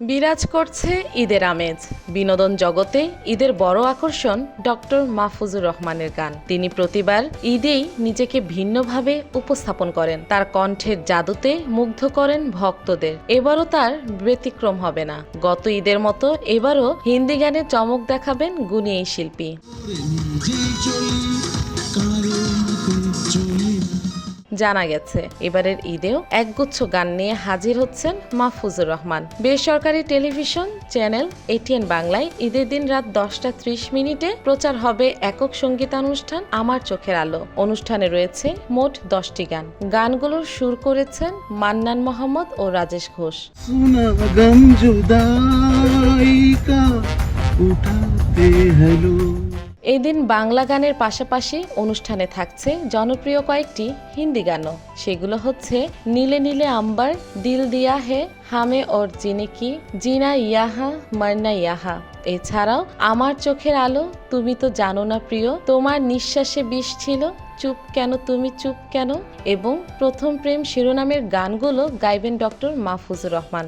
বিরাজ করছে ঈদের আমেজ। বিনোদন জগতে ঈদের বড় আকর্ষণ ডক্টর মাহফুজুর রহমানের গান। তিনি প্রতিবার ঈদেই নিজেকে ভিন্নভাবে উপস্থাপন করেন। তার কণ্ঠের জাদুতে মুগ্ধ করেন ভক্তদের। এবারও তার ব্যতিক্রম হবে না। গত ঈদের মতো এবারও হিন্দি গানে চমক দেখাবেন গুণী এই শিল্পী। জানা গেছে। এবারের ঈদেও একগুচ্ছ গান নিয়ে হাজির হচ্ছেন মাহফুজুর রহমান। বেসরকারি টেলিভিশন চ্যানেল এটিএন বাংলায় ঈদের দিন রাত দশটা ত্রিশ মিনিটে প্রচার হবে একক সঙ্গীতানুষ্ঠান আমার চোখের আলো। অনুষ্ঠানে রয়েছে মোট দশটি গান। গানগুলোর সুর করেছেন মান্নান মোহাম্মদ ও রাজেশ ঘোষ। উঠাতে হ্যালো এই দিন বাংলা গানের পাশাপাশি অনুষ্ঠানে থাকছে জনপ্রিয় কয়েকটি হিন্দি গানও। সেগুলো হচ্ছে নীলে নীলে আম্বার, দিল দিয়া হে, হামে ওর জিনে কি, জিনা ইয়াহা, মার্না ইয়াহা। এছাড়াও আমার চোখের আলো, তুমি তো জানো না প্রিয়, তোমার নিঃশ্বাসে বিষ ছিল, চুপ কেন, তুমি চুপ কেন? এবং প্রথম প্রেম শিরোনামের গানগুলো গাইবেন ডক্টর মাহফুজুর রহমান।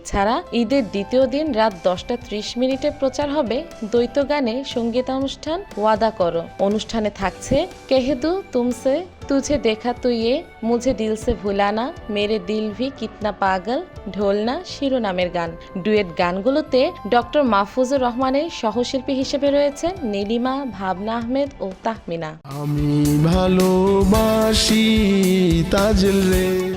এছাড়া ঈদের দ্বিতীয় দিন রাত দশটা ত্রিশ মিনিটে প্রচার হবে দ্বৈত গানে সঙ্গীতানুষ্ঠান ওয়াদা করো। অনুষ্ঠানে থাকছে কেহেদু, তুমসে, তুঝে দেখা তুই এ মুঝে দিল সে ভুলানা, মেরে দিল ভি কিতনা পাগল, ঢোলনা শিরোনামের গান। ডুয়েট গানগুলোতে ডক্টর মাহফুজুর রহমানের সহশিল্পী হিসেবে রয়েছেন নীলিমা, ভাবনা আহমেদ ও তাহমিনা। আমি ভালোবাসি তাজল রে